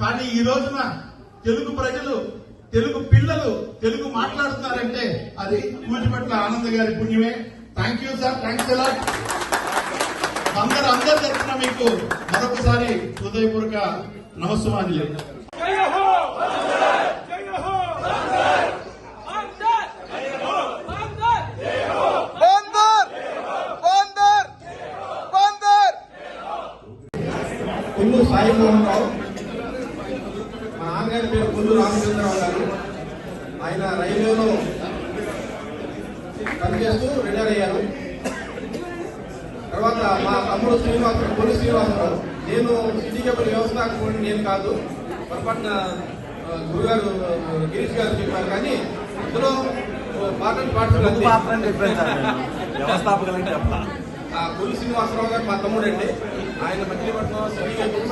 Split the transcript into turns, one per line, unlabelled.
కానీ ఈ రోజున తెలుగు ప్రజలు తెలుగు పిల్లలు తెలుగు మాట్లాడుతున్నారంటే అది కూచిపట్ల ఆనంద్ గారి పుణ్యమే. థ్యాంక్ యూ సార్ థ్యాంక్స్ ఎలా అందరు అందరి తరఫున మీకు మరొకసారి హృదయపూర్వక నమస్సుమాన్యులు
జయ హో! జయ
మా నాన్నగారి పేరు కొల్లు రామచంద్రరావు గారు. ఆయన రైల్వేలో పనిచేస్తూ రిటైర్ అయ్యారు. తర్వాత మా తమ్ముడు శ్రీనివాసరావు కొల్లు శ్రీనివాసరావు నేను సిటీ కేబుల్ వ్యవస్థాపకుడిని నేను కాదు. పొరపాటున గురుగారు గిరీష్ గారు చెప్పారు. కానీ ఇందులో పాటలు పాటలు
చెప్పాలి.
ఆ కొల్లు శ్రీనివాసరావు గారు మా తమ్ముడు అండి ఆయన మచిలీపట్నం సిటీ కేబుల్